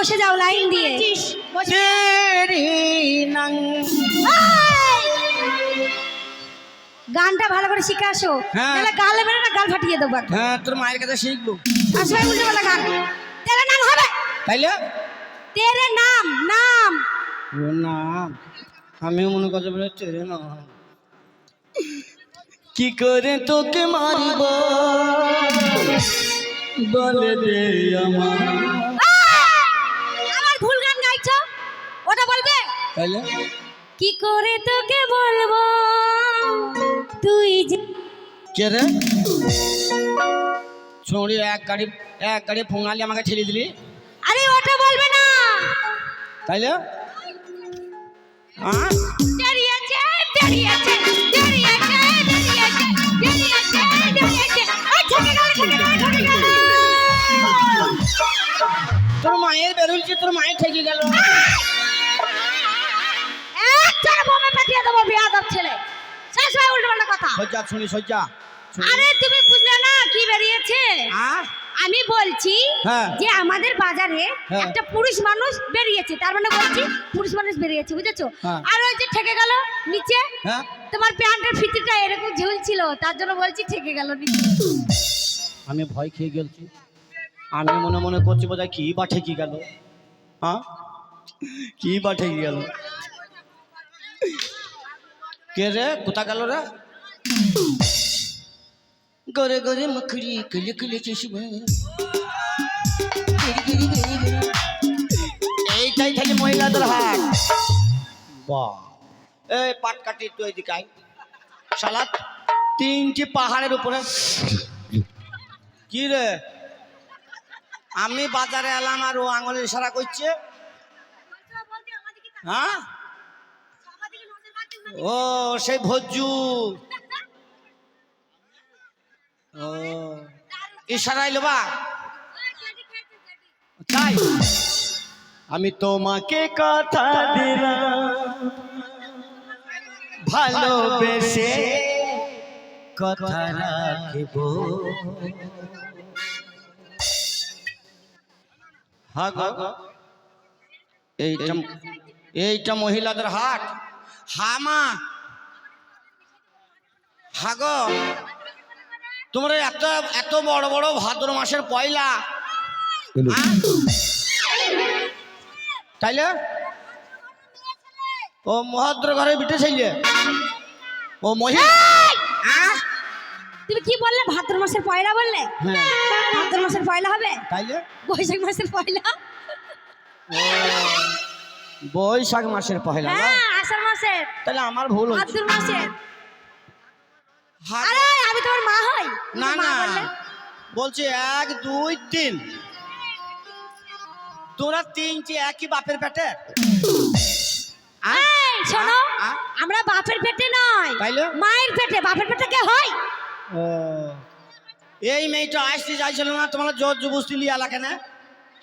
বসে যাও লাইন দিয়ে। গানটা ভালো করে শিখে আসো। হ্যাঁ। তাহলে গালে মেরে না গাল ফাটিয়ে দেবো হ্যাঁ তোর মায়ের কাছে শিখব। আর সবাই উল্টো পাল্টা গান। তেরে নাম হবে। তাইলে? তেরে নাম নাম। ও না আমিও মনে করছি বলে তেরে না কি করে তোকে মারিব? বলে দে আমার ভুল গান গাইছো ওটা বলবে তাইলে কি করে তোকে বলব? তুই যে কে রে? ছড়ি এক গাড়ি এক গাড়ি ফোঙালি আমাকে ঠেলে দিলি? আরে ওটা বলবে না। তাইলে হ্যাঁ দেরি আছে দেরি আছে দেরি আছে দেরি আছে দেরি আছে দেরি আছে গেল। তোর মায়ের বেরোলছে তোর মায়ের ঠেকে গেল। চার বোমে পাঠিয়ে দেবো বিয়াদব ছেলে। শেষ হয় উল্টো পাল্টা কথা। সজ্জা শুনি সজ্জা আরে তুমি বুঝলে না কি বেরিয়েছে? আমি বলছি হ্যাঁ। যে আমাদের বাজারে হ্যাঁ। একটা পুরুষ মানুষ বেরিয়েছে। তার মানে বলছি পুরুষ মানুষ বেরিয়েছে বুঝেছ? হ্যাঁ। আর ওই যে ঠেকে গেল নিচে হ্যাঁ। তোমার প্যান্টের ফিতিটা এরকম ঝুলছিল তার জন্য বলছি ঠেকে গেল নিচে। আমি ভয় খেয়ে গেছি আমি মনে মনে করছি বোধহয় কি বা ঠেকে গেল হ্যাঁ? কি বা ঠেকে গেল? কে রে? কোথা গেল রে? গরে গরে মখরি কলে কলে চশমা। এইটাই থাকে মহিলাদের হাট। বাহ। এই পাট কাটি তুই এদিকে আয়। সালাদ তিনটি পাহাড়ের উপরে। কি রে? আমি বাজারে এলাম আর ও আঙুলের ইশারা করছে। হ্যাঁ? ও, সেই ভজ্জু ও তাই? আমি তোমাকে কথা দিলাম, ভালোবেসে কথা রাখব। এইটা এইটা মহিলাদের হাট। হামা। হা গো তোমরা এত এত বড় বড় ভাদ্র মাসের পয়লা? তাইলে? ও মহাদ্র ঘরে বিটে ছেলে। ও মহিলা। আহ? তুমি কি বললে? ভাদ্র মাসের পয়লা বললে? হ্যাঁ। ভাদ্র মাসের পয়লা হবে? তাইলে? বৈশাখ মাসের পয়লা? বৈশাখ মাসের পহেলা হ্যাঁ আষাঢ় মাসের। তাহলে আমার ভুল হচ্ছে ভাদ্র মাসের। আরে আমি তোমার মা হই? না না। বলছি এক দুই তিন। তোরা তিনটি একই বাপের পেটে? শোনো? আমরা বাপের পেটে নয়? মায়ের পেটে বাপের পেটে কে হয়? ও। এই মেয়েটা আসতে চাইছিল না তোমার জোর জবস্তি লিয়ে আলা কেন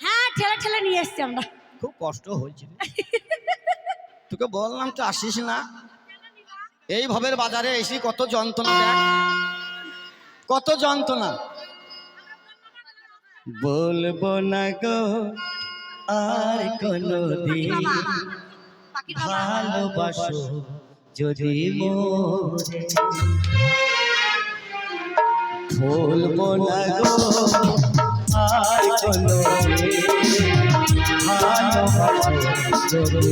হ্যাঁ ঠেলে ঠেলে নিয়ে এসছি আমরা। খুব কষ্ট হয়েছে। তোকে বললাম তো আসিস না। এই ভবের বাজারে এসে কত যন্ত্রণা কত যন্ত্রণা। বলব না গো, আর কোনো ভালোবাসো যদি বলব না গো, আর কোনো দিন ভালোবাসো যদি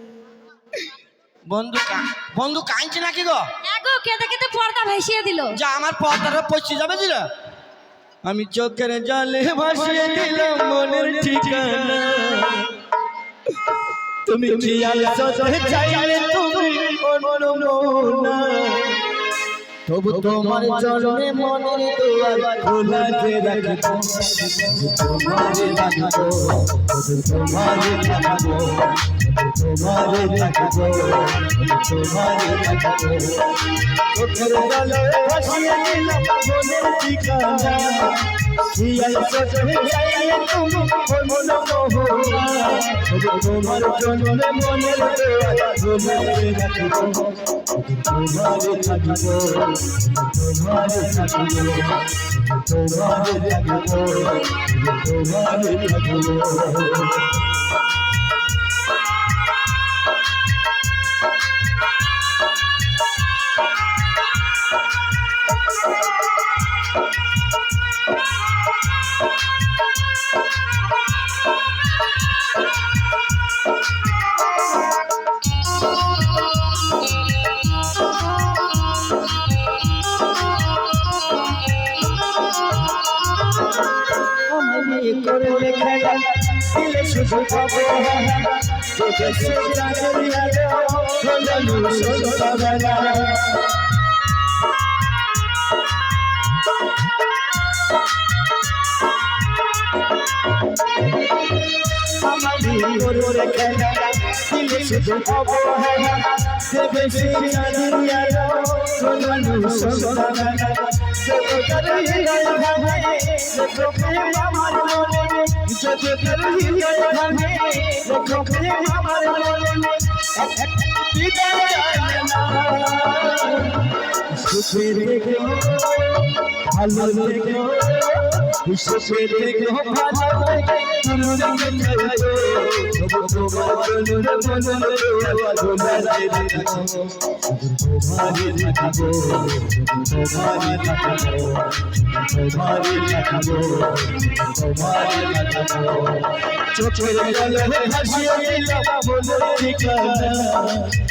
বন্ধু কা- বন্ধু কাঁদছে নাকি গো? এগো কেঁদে কেঁদে পর্দা ভাসিয়ে দিল। যা আমার পথটা পচে যাবে দিল আমি চোখের জলে ভাসিয়ে দিলাম মনের ঠিকানা। তুমি সজে চাইলে তুমি অন্য মোনা তবু তোমার জন্মে মনের দুয়ার খোলা যে রাখব। তোমারে রাখব। তোমারে রাখব। তোমারে রাখব তোমারে রাখব চোখের জলে ভাসিয়ে দিলাম মনের ঠিকানা খেয়াল সজে চাইলে তুমি অন্য মোহনা তোমার জন্মে মনের দুয়ার রাখব তোমারে রাখব তোমারে রাখব তোমারে রাখব তোমারে রাখব দিলে তোকে সে জানিয়ে দাও হলো সন্তাবেলা আমারি করলে খেলা দিলে শুধু অবহেলা দেবে সে জানিয়ে দাও হলো সন্তাবেলা দেবে হৃদয় ভাঙে দেখো আমার মনে যদি তার হৃদয় ভাঙে দেখো প্রেম আমার মনে বিদায় জানে না সুখে দেখো ভালো দেখো সুখে দেখো ভালো দেখো চোখের জলে ভাসিয়ে দিলাম মনের ঠিকানা খেয়াল সে চাই তুমি বলো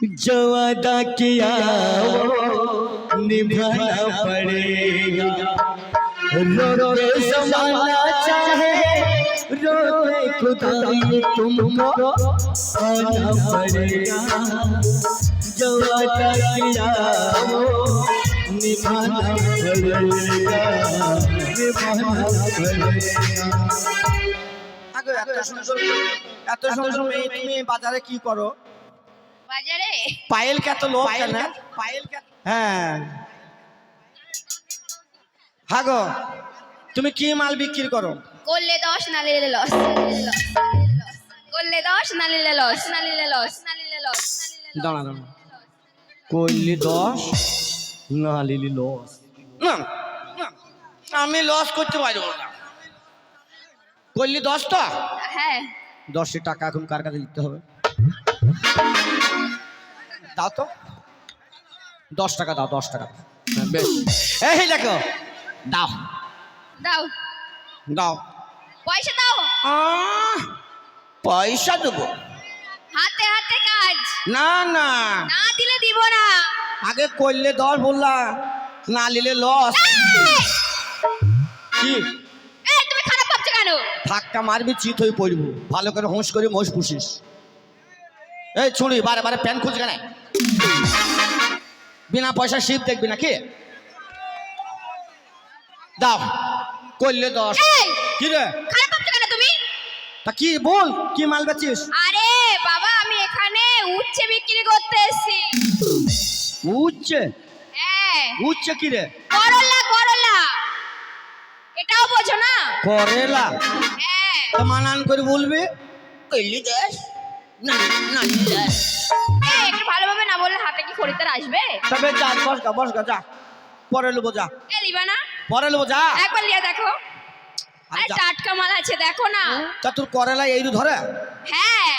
जो अदा किया वो निभाना पड़ेगा रोके जमाना चाहे रोके खुदा ये तुमको आना पड़ेगा जो अदा किया वो निभाना पड़ेगा निभाना पड़ेगा আগে এত সুন্দর এত সুন্দর মেয়ে তুমি বাজারে কি করো বাজারে? পায়েল কত লোক কেন? পায়েল হ্যাঁ। হ্যাঁ গো তুমি কি মাল বিক্রি করো? করলে দশ না নিলে লস। করলে দশ না নিলে লস। না নিলে লস। না নিলে লস। দাঁড়া দাঁড়া। করলি দশ না লিলি লস। না না, আমি লস করতে পারব না। করলি দশটা হ্যাঁ। দশটি টাকা এখন কার কাছে দিতে হবে? দাও তো। দশ টাকা দাও দশ টাকা। হ্যাঁ, বেশ। এই দেখো। দাও। দাও। দাও। পয়সা দাও। আহ, পয়সা দেবো। হাতে হাতে কাজ। না না। না দিলে দিব না। আগে করলে দশ বললা না নিলে লস কি? তুমি খারাপ ভাবছ কেন? ধাক্কা মারবি চিত হয়ে পড়ব। ভালো করে হোঁস করে মোষ পুষিস। এই ছুড়ি বারে বারে প্যান খুঁজ কেন? বিনা পয়সা শিপ দেখবি নাকি? দাও করলে দশ। কি রে? খারাপ ভাবছ কেন তুমি? তা কি বল কি মাল বেচিস? আরে বাবা আমি এখানে উচ্ছে বিক্রি করতে এসেছি। উচ্ছে? হ্যাঁ। উচ্ছে কি রে? করলা করলা। এটাও বোঝো না? করেলা? হ্যাঁ। তা মানান করে বলবি? করলি দেশ? না না দেশ ভালোভাবে না বললে হাতে কি খরিদ্দার আসবে? তবে যা বস গা বস গা যা। পরে যা। এ লিবা না। পরে যা। একবার লিয়া দেখো। আরে টাটকা মাল আছে দেখো না। তা তোর করেলা এই ধরে? হ্যাঁ।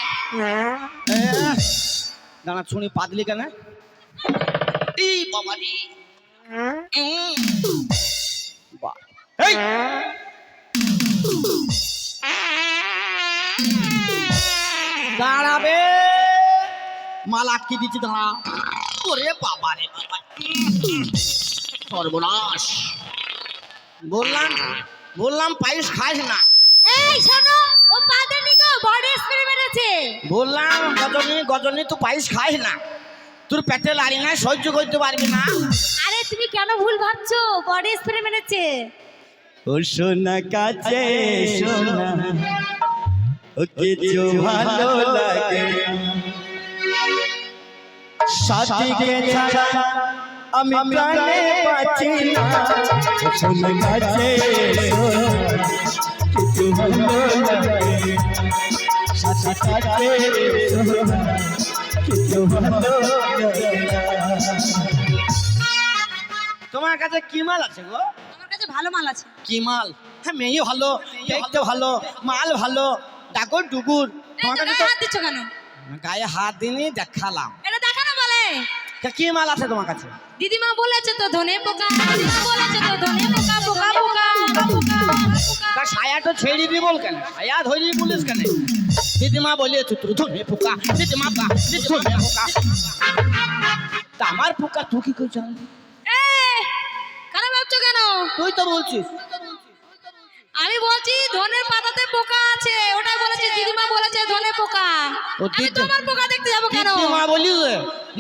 দাঁড়া শুনি পাতলি কেন? এই বাবা রে। এই! দাঁড়াবে। মাল আটকে দিচ্ছি দাঁড়া। ওরে বাবা রে বাবা। সর্বনাশ। বললাম বললাম পায়েস খাস না। এই শোনো ও পাদানি গো বডি স্প্রে মেরেছে। বললাম গজনী গজনী তুই পায়েস খাস না। তোর পেটে লাড়ি না সহ্য করতে পারবি না। আরে তুমি কেন ভুল ভাবছ? বডি স্প্রে মেরেছে। ও সোনা কাছে সোনা। ও কিছু ভালো লাগে। সাথীকে ছাড়া আমি প্রাণে বাঁচি না। ও সোনা কিছু ভালো সাথী কাছে কিছু ভালো তোমার কাছে কি মাল আছে গো? আমার কাছে ভালো মাল আছে। কি মাল? হ্যাঁ মেয়ে ভালো দেখতে ভালো মাল ভালো ডাকর ডুগুর। তোমার কাছে হাত দিচ্ছ কেন? গায়ে হাত দিনই দেখালাম। কি মাল আছে তোমার কাছে? দিদিমা বলেছে তো ধনে পোকা। বলেছে তো ধনে পোকা পোকা পোকা পোকা সায়াটা ছেড়ে দি বল কেন? সায়া ধরি পুলিশ কেন? দিদিমা বলিয়েছে তোর ধনে পোকা দিদিমা পা দিদিমা পোকা তা আমার পোকা তুই কি করে জানলি এই, কারা ভাবছ কেন? তুই তো বলছিস। আমি বলছি ধনের পাতাতে পোকা আছে ওটাই বলেছি দিদিমা বলেছে ধনে পোকা। আমি তোমার পোকা দেখতে যাব কেন? দিদিমা বলিস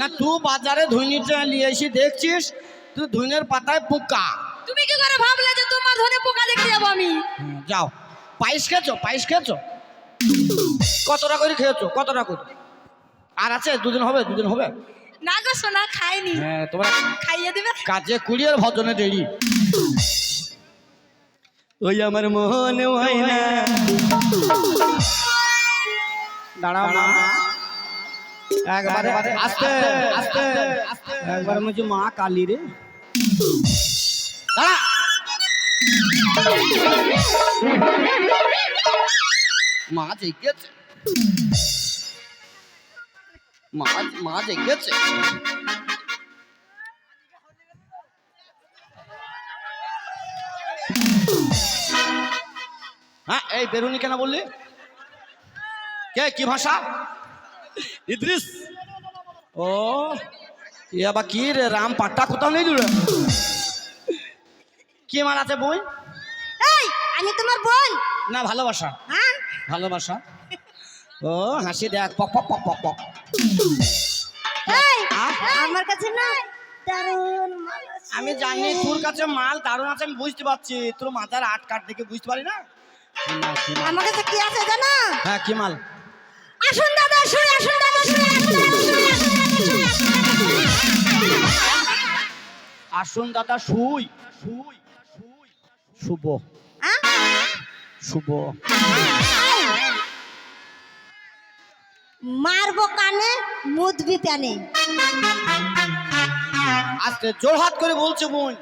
না তুই বাজারে ধুনিটা নিয়ে এসে দেখছিস তুই ধুনের পাতায় পোকা। তুমি কি করে ভাবলে যে তোমার ধনে পোকা দেখতে যাব আমি? যাও। পায়েস খেয়েছো? পায়েস খেয়েছো? কতটা করে খেয়েছো? কতটা করে? আর আছে? দুদিন হবে দুদিন হবে। না গো সোনা খাইনি। হ্যাঁ তোমরা খাইয়ে দিবে? কাজে কুড়িয়ে ভজনে দেরি। ওই আমার মন হয় না। দাঁড়াও মা। একবারে আস্তে আস্তে একবারে মুঝে মা কালী রে। দাঁড়া। মা জেগেছে। মা মা জেগেছে। হ্যাঁ এই বেরুনি কেন বললি? কে কি ভাষা? ইদ্রিস। ও এ আবার কি রে রাম পাট্টা কোথাও নেই রে কি মার আছে বই? এই আমি তোমার বোন। না ভালোবাসা। হ্যাঁ। ভালোবাসা। ও হাসি দেখ পক পক পক পক পক। এই আমার কাছে না আমি জানি তোর কাছে মাল দারুণ আছে আমি বুঝতে পারছি। তোর মাথার আট কাট দেখে বুঝতে পারি না? আমার কাছে কি আছে জানো? হ্যাঁ কি মাল? আসুন দাদা শুনে আসুন দাদা শুনে আসুন শুই। শুই শুই। শুভ হ্যাঁ? শুভ মারবো কানে মুদবি প্যানে আস্তে জোর হাত করে বলছে বোন।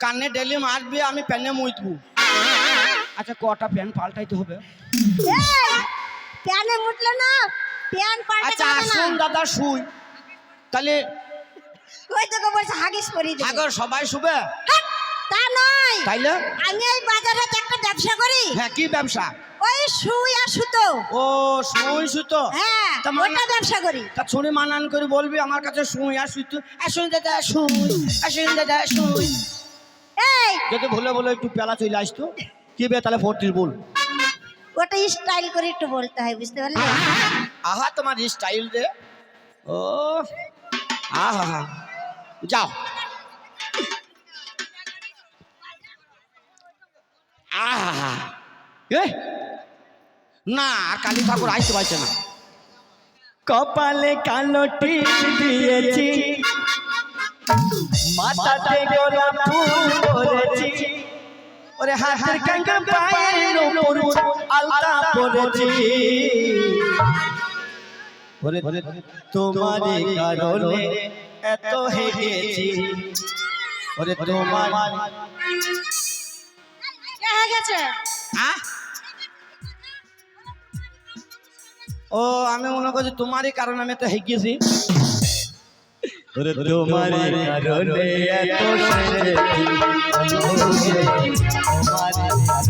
কানে ডেলি মারবি আমি প্যানে মুইতবু আচ্ছা কটা প্যান পাল্টাইতে হবে? প্যানে মুটলে না প্যান পাল্টে আচ্ছা যাবে না। আসুন দাদা শুই। তাহলে ওই তোকে বলছে হাগিস পরিয়ে দেবে। আগর সবাই শুবে? হাট, তা নয়। তাইলে আমি এই বাজারে একটা ব্যবসা করি। হ্যাঁ কি ব্যবসা? ওই সুই আর সুতো। ও শুই সুতো? হ্যাঁ তা মানে- ওটা ব্যবসা করি। তা শুনে মানান করে বলবি আমার কাছে শুই আর শুই তো আসুন দাদা শুই। আসুন দাদা শুই। এই যদি ভুলে বলে একটু পেলা চলে আসতো। কি বে তাহলে পড়তিস বল? ওটা স্টাইল করে একটু বলতে হয় বুঝতে পারলে? আহা তোমার স্টাইল রে। ও আহা হা যাও। আহা এ? না কালী ঠাকুর আইতে পারছে না। কপালে কালো টিপ দিয়েছি মাথাতে গোলাপ ফুল ভরেছি ওরে হাতের কাঙ্গে পায়ের উপর আলতা পরেছি। ওরে তোমার কারণে এত হেগেছি। ওরে তোমার কে হয়ে গেছে হ্যাঁ ও আমি মনে করছি তোমারই কারণে আমি তো হেগিয়েছি ওরে তোমার কারণে এত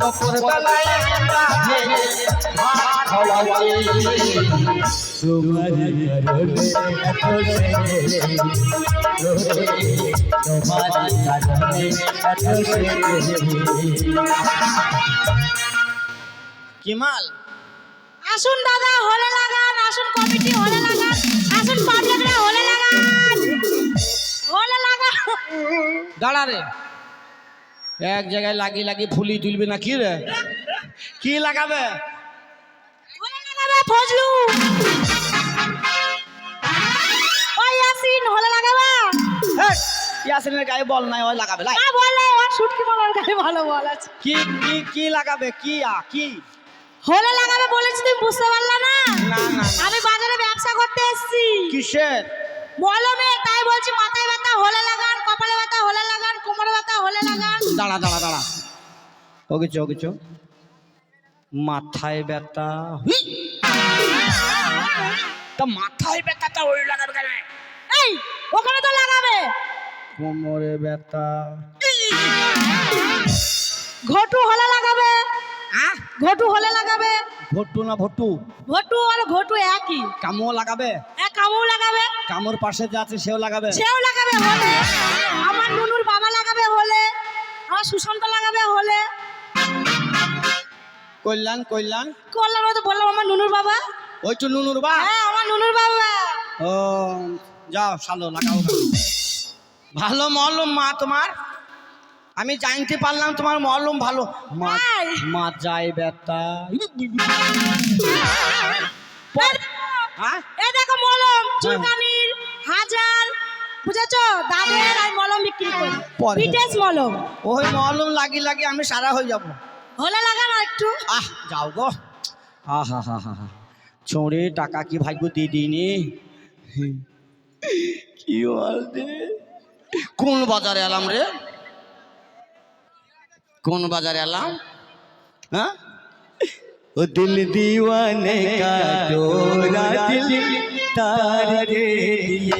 দুপুর বেলায় আন্ডা ভেজে ভাত খাওয়াচ্ছি তোমার কারণে এত সেজেছি তোমার কারণে এত সেজেছি কি মাল? আসুন দাদা হলে লাগান আসুন কমিটি হলে লাগান আসুন পাবলিকরা হলে লাগান হলে লাগান। দাঁড়া রে। এক জায়গায় লাগি লাগি ফুলি তুলবি না কি রে? কি লাগাবে? ফজলু ওই আসিন হলে লাগাবে ইয়াসিনের গায়ে বল নাই ওই লাগাবে লাই। না বলে ও শুটকি মামার গায়ে ভালো বল আছে কি কি কি লাগাবে? কি আ কি? হলে লাগাবে বলেছি তুমি বুঝতে পারলা না না না। আমি বাজারে ব্যবসা করতে এসেছি কিসের মলমে তাই বলছি মাথায় ব্যথা হলে লাগান কপালে ব্যথা হলে কোমরে ব্যথা হলে লাগান দাঁড়া দাঁড়া দাঁড়া। ওগেছো ওগেছো মাথায় ব্যথা হুই! তা মাথায় ব্যথাটা ওই লাগাবে কেন এই ওখানে তো লাগাবে। কোমরে ব্যথা। ঘটু হলে লাগাবে। ঘটু হলে লাগাবে। ভট্টু না ভট্টু ঘটু আর ঘটু একই। কামও লাগাবে? এক কামু লাগাবে। কামোর পাশে যে আছে সেও লাগাবে? সেও লাগাবে হলে। আমার নুনুর বাবা লাগাবে হলে। আমার সুশান্ত লাগাবে হলে। কল্যাণ কল্যাণ। করলাম তো বললাম আমার নুনুর বাবা। ওই তো নুনুর বা। হ্যাঁ আমার নুনুর বাবা। ও যাও শালো লাগাও। ভালো মলম মা তোমার। আমি জানতে পারলাম তোমার মলম ভালো। মা যায় ব্যথা। হ্যাঁ? এই দেখো মলম চুলকানির হাজার বুঝেছ? দাদের আর মলম বিক্রি করি। বিটেস মলম। ওই মলম লাগি লাগি আমি সারা হয়ে যাব। হলে লাগান আর একটু। আহ যাও গো। আহা হা হা টাকা কি ভাগ্য দিয়ে দিইনি কি বলতে কোন বাজারে এলাম রে? কোন বাজারে এলাম হ্যাঁ ओ दिल दीवाने का डोरा दिल तार के लिए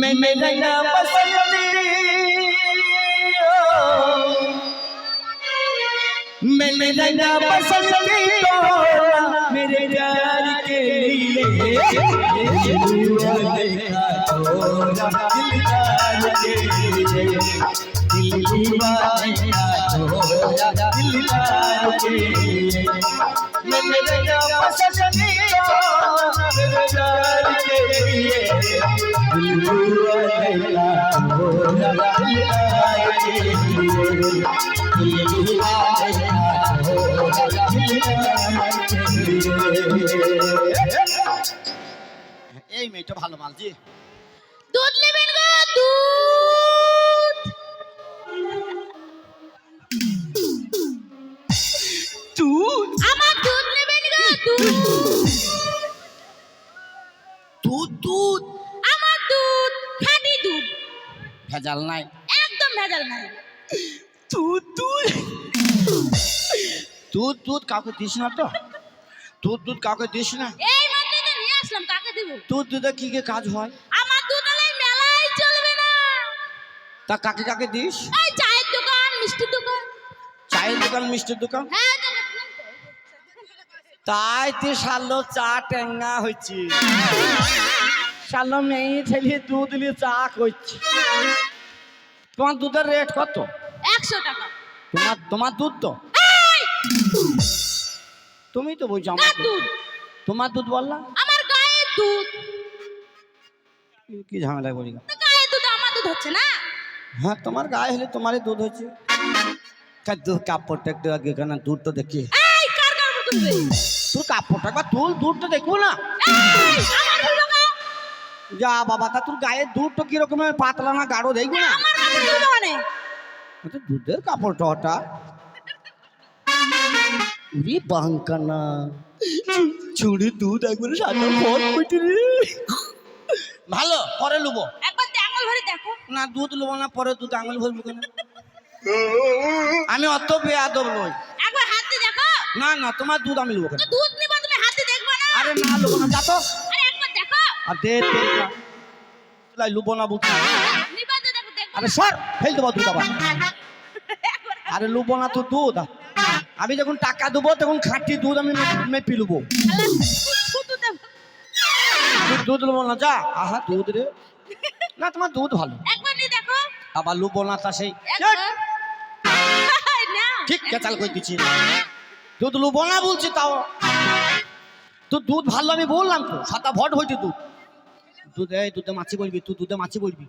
मैं मेरा नाम बसंती ओ, मैं मेरा नाम बसंती डोरा मेरे प्यार के लिए दिल दीवाने का डोरा दिल तार के लिए এই মেয়েটা ভালো মাল দিয়ে দুধ নেবেন গো দুধ! দুধ দুধ। দুধ আমার দুধ খাঁটি দুধ। ভেজাল নাই। একদম ভেজাল নাই। তুই তুই দুধ দুধ কাউকে দিস না তো। দুধ দুধ কাউকে দিস না। এই মাত্র তো নিয়ে আসলাম কাকে দিব? দুধ দুধে কি কি কাজ হয়? আমার দুধ হলে মেলাই চলবে না। তা কাকে কাকে দিস? এই চায়ের দোকান মিষ্টির দোকান। চায়ের দোকান মিষ্টির দোকান? হ্যাঁ। তাই তো সালো চা টেঙ্গা হচ্ছে সালো মেয়ে ছেলে দুধ নিয়ে চা করছে তোমার দুধের রেট কত? একশো টাকা। তোমার তোমার দুধ তো? তুমি তো বলছো আমার দুধ। তোমার দুধ বললাম আমার গায়ের দুধ। কি ঝামেলা করি? গায়ের দুধ আমার দুধ হচ্ছে না? হ্যাঁ তোমার গায়ে হলে তোমারই দুধ হচ্ছে। দুধ কাপড়টা একটু আগে কেন দুধ তো দেখি। তুল তো দেখব না? যা বাবা তা তোর গায়ের দুধ তো কিরকমের পাতলা না গাঢ় দেখব না? কাপড় মানে? দুধের কাপড়টা উরি বাঙ্কানা। ছুড়ে দুধ একবারে রে। ভালো পরে লুবো। একবার আঙুল ভরে দেখো। না দুধ লুবো না পরে দুধ আঙুল ভরবো কেন? আমি অত বেয়াদব নই একবার হাত দিয়ে দেখো না না তোমার দুধ আমি লুবো কেন? দুধ নিবা তুমি হাত দেখবে না। আরে না লুবো না যা তো। আরে একবার দেখো। আর দে দে লাই লুবো না বুঝছি নিবা দেখো আরে সর ফেল দেবো দুধ আবার। আরে লুবো না তো দুধ। আমি যখন টাকা দেবো তখন খাঁটি দুধ আমি মেপি লুবো। দুধ লুবো না যা। আহা দুধ রে। না তোমার দুধ ভালো। একবার নিয়ে দেখো। আবার লুবো না তা সেই। ঠিক কেচাল করে দিচ্ছি। দুধ লুবো না বলছি তাও। তো দুধ ভালো আমি বললাম তো সাতা ভট হয়েছে দুধ। দুধ এই দুধে মাছি বলবি তুই দুধে মাছি বলবি।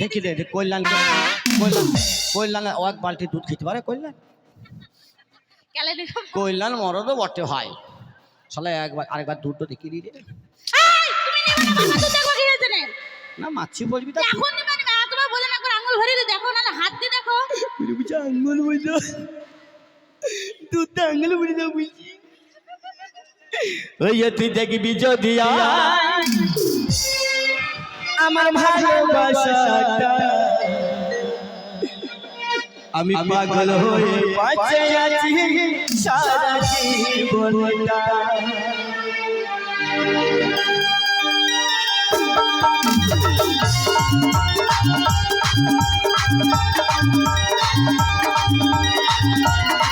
দেখি দে কল্যাণ কল্যাণ কল্যাণ ও এক বালতি দুধ খেতে পারে কল্যাণ? কল্যাণ মরদও বটে হয় শালা একবার আরেকবার দুধটা দেখিয়ে দিই রে এই, তুমি নিবা না বাবা দুধ দেখো হয়েছে না। না মাছি বলবি তা এখন বলে না একবার আঙুল ভরে দিয়ে দেখো না হাত দিয়ে দেখো। বুঝে বুঝে আঙ্গুল বুঝে দুধ আঙ্গুল বুঝে ওই তুই দেখবি যদি আমার ভালোবাসাটা আমি পাগল হয়ে বাঁচে আছি সারা জীবনটা ওরে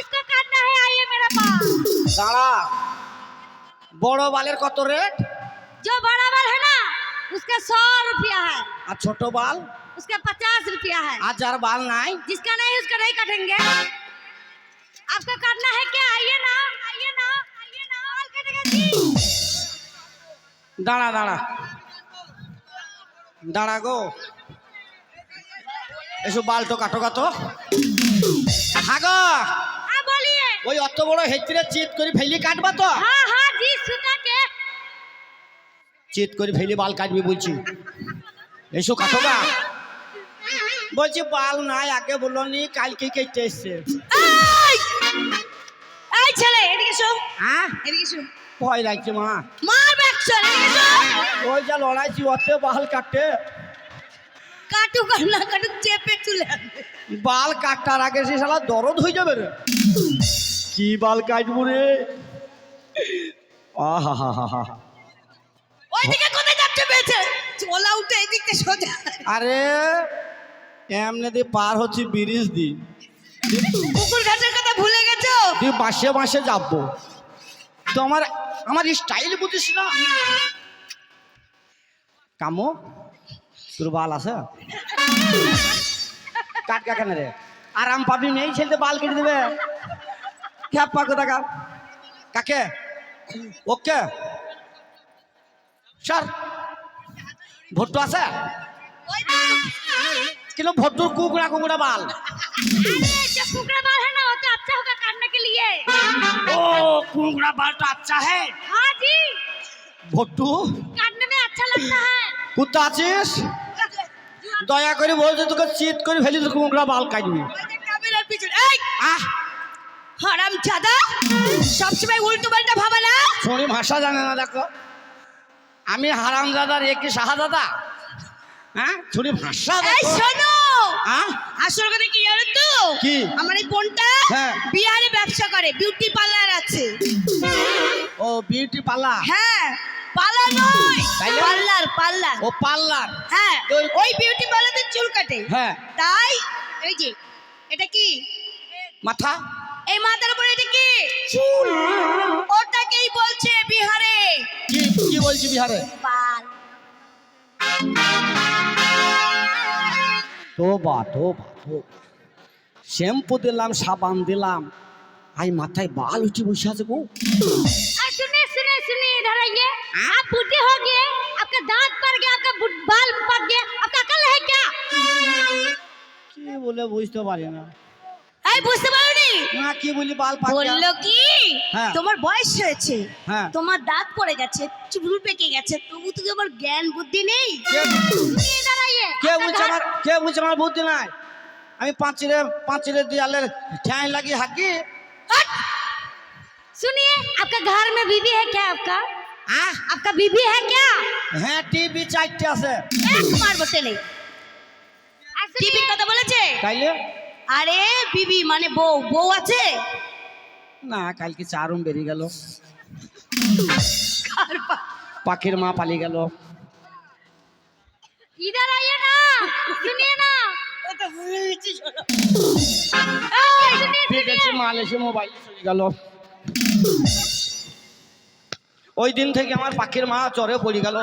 किसका काटना है? आइए मेरे पास। दाड़ा बड़ो बालेर कत रेट? जो बड़ा बाल है ना उसके सौ रुपया है। और छोटो बाल? उसके पचास रुपया है। आज यार बाल ना जिसका नहीं उसका नहीं कटेंगे। आपका करना है क्या? आइए ना आइए ना आइए ना। बाल कटेगा जी। दाड़ा दाड़ा। दाड़ा गो। ऐसे बाल तो काटोगा तो। ওই অত বড় হেচড়ে চিত করে ফেলি কাটবা তো? হ্যাঁ হ্যাঁ জি চিত করে ফেলি বাল কাটবি বলছি। এসো কাটো না বলছি বাল নাই আগে বলল নি কালকে কেটে এসছে। এই! ছেলে এদিকে শুন হ্যাঁ? এদিকে শুন ভয় লাগছে মা। মার ব্যাগ ওই যা লড়াইছি অত বাল কাটে। কাটু আর না কাটু চেপে আনবে। বাল কাটার আগে সে শালা দরদ হয়ে যাবে রে। কি বাল কাটবো রে? আহা হা হা হা ওইদিকে কোথায় যাচ্ছে বেঁচে? চলা উঠে এদিক সোজা। আরে এমনি দিয়ে পার হচ্ছে ব্রিজ দি পুকুর ঘাটের কথা ভুলে গেছো? তুই বাসে বাসে যাব। তো আমার আমার স্টাইল বুঝিস না। কামো তোর বাল আছে কাট কাকানে রে আরাম পাবি নেই ছেলে বাল কেটে দেবে খ্যাপ পাকো টাকা কাকে ওকে স্যার ভোট্টো আছে ওই তো। কিন্তু ভোট্টোর কুকুড়া কুকুড়া বাল अरे जो कुकड़ा बाल है ना वो तो अच्छा होगा काटने के लिए ओ कुकुड़ा बाल तो अच्छा है हाँ जी ভট্টু काटने में अच्छा लगता है কুত্তা আছিস দয়া করে বলছে তোকে চিত করে ফেলি তো কোনটা বাল কাটবি। আহ! হারাম জাদা সবসময় উল্টো পাল্টা ভাবা না। শোনি ভাষা জানে না দেখো। আমি হারাম দাদার এ কি শাহাদাদা হ্যাঁ? ছুরি ভাষা এই শোনো! আসল কথা কি জানো তো? কি? আমার এই বোনটা হ্যাঁ। বিহারে ব্যবসা করে বিউটি পার্লার আছে। ও বিউটি পার্লার হ্যাঁ। পার্লার নয় পার্লার পার্লার। ও পার্লার। হ্যাঁ ওই বিউটি পার্লারে চুল কাটে। হ্যাঁ। তাই এই যে এটা কি? মাথা? এই মাথার উপরে এটা কি? চুল। ওটাকেই বলছে বিহারে। কি কি বলছি বিহারে? পাল তোবা তোবা তোবা। শ্যাম্পু দিলাম সাবান দিলাম। আই মাথায় বাল উঠে বসে আছে গো सुनिए सुनिए सुनिए इधर आइए आप बूढ़े हो गए आपका दांत पड़ गया आपका बुढ़- बाल पक गया आपका अकल है क्या কি বলে বুঝতে পারি না এই বুঝতে পারোনি না কি বলি বাল পাকা বললো কি হ্যাঁ। তোমার বয়স হয়েছে হ্যাঁ। তোমার দাঁত পড়ে গেছে চুল পেকে গেছে তবু তো তোমার জ্ঞান বুদ্ধি নেই কে তুমি ইধর आइए কে आपका বলছে दांत- আমার কে বলছে আমার বুদ্ধি নাই আমি পাঁচিরে পাঁচিরে দিয়ালের ঠ্যাং লাগি হাঁকি हट! सुनिए आपका घर में बीबी है क्या आपका আহ आपका बीबी है क्या হ্যাঁ টিভি চারটে আছে এক মার বসে নেই টিভির কথা বলেছে তাইলে আরে বিবি মানে বউ বউ আছে না কালকে চারুম বেরিয়ে গেল পাখির মা পালিয়ে গেল इधर आइए ঠিক আছে মোবাইল চলে ওই দিন থেকে আমার পাখির মা চরে পড়ে গেল।